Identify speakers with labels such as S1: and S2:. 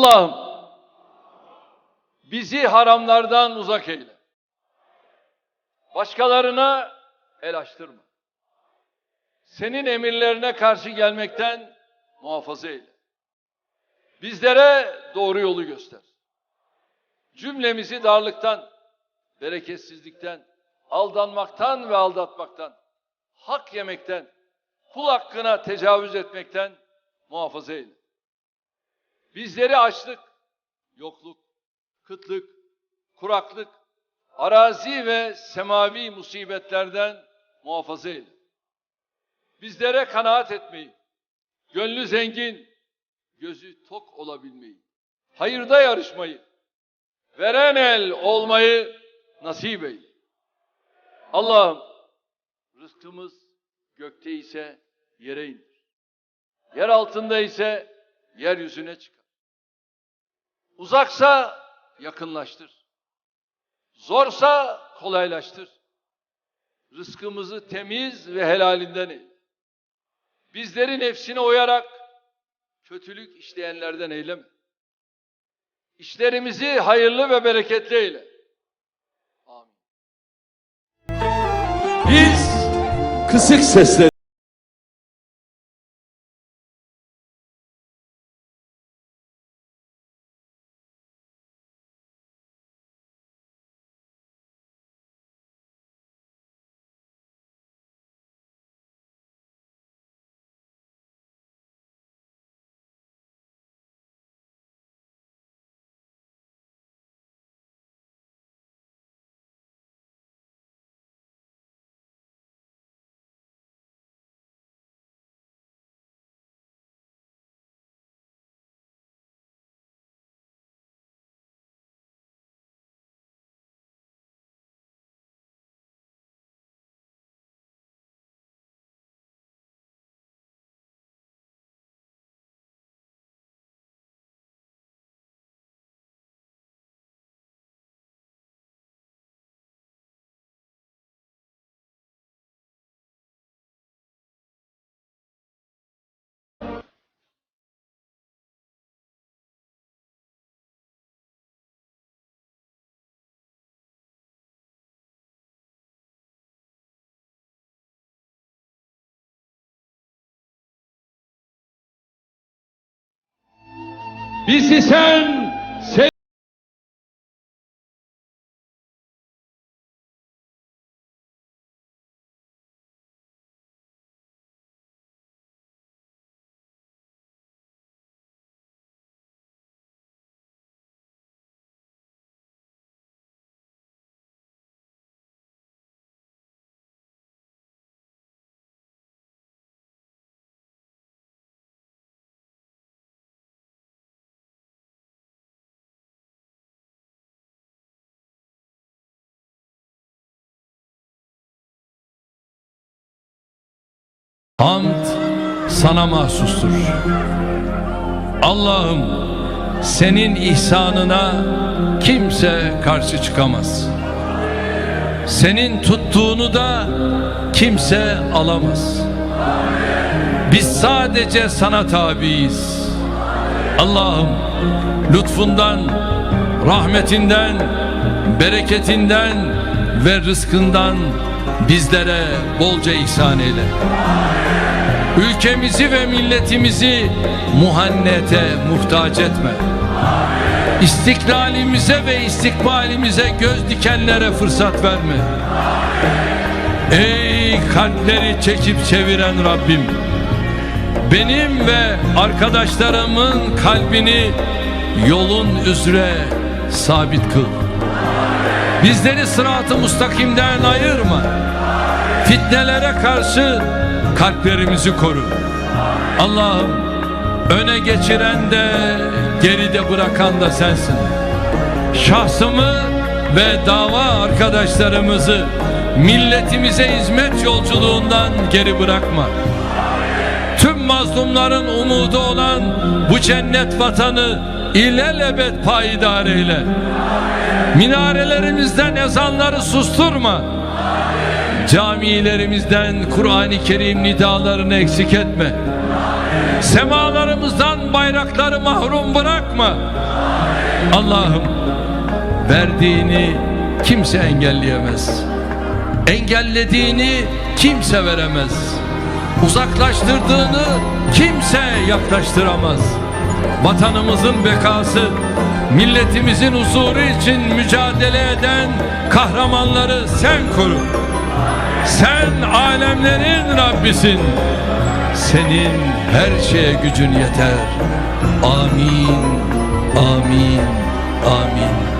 S1: Allah'ım bizi haramlardan uzak eyle. Başkalarına el açtırma. Senin emirlerine karşı gelmekten muhafaza eyle. Bizlere doğru yolu göster. Cümlemizi darlıktan, bereketsizlikten, aldanmaktan ve aldatmaktan, hak yemekten, kul hakkına tecavüz etmekten muhafaza eyle. Bizleri açlık, yokluk, kıtlık, kuraklık, arazi ve semavi musibetlerden muhafaza eyle. Bizlere kanaat etmeyi, gönlü zengin, gözü tok olabilmeyi, hayırda yarışmayı, veren el olmayı nasip eyle. Allah'ım rızkımız gökte ise yere indir. Yer altında ise yeryüzüne çıkar. Uzaksa yakınlaştır. Zorsa kolaylaştır. Rızkımızı temiz ve helalinden eyle. Bizleri nefsine uyarak kötülük işleyenlerden eyleme. İşlerimizi hayırlı ve bereketli eyle. Amin.
S2: Biz kısık sesle
S1: Bizi sen sev
S3: Hamd sana mahsustur. Allah'ım senin ihsanına kimse karşı çıkamaz. Senin tuttuğunu da kimse alamaz. Biz sadece sana tabiiz. Allah'ım lütfundan, rahmetinden, bereketinden ve rızkından bizlere bolca ihsan eyle. Ülkemizi ve milletimizi muhannete muhtaç etme. İstiklalimize ve istikbalimize göz dikenlere fırsat verme. Ey kalpleri çekip çeviren Rabbim! Benim ve arkadaşlarımın kalbini yolun üzere sabit kıl. Bizleri sırat-ı mustakimden ayırma. Fitnelere karşı kalplerimizi koru. Allah'ım öne geçiren de geride bırakan da sensin. Şahsımı ve dava arkadaşlarımızı milletimize hizmet yolculuğundan geri bırakma. Mazlumların umudu olan bu cennet vatanı ilelebet payidar eyle. Minarelerimizden ezanları susturma. Camilerimizden Kur'an-ı Kerim nidalarını eksik etme. Semalarımızdan bayrakları mahrum bırakma. Allah'ım verdiğini kimse engelleyemez. Engellediğini kimse veremez. Uzaklaştırdığını kimse yaklaştıramaz. Vatanımızın bekası, milletimizin huzuru için mücadele eden kahramanları sen koru. Sen alemlerin Rabbisin. Senin her şeye gücün yeter. Amin, amin, amin.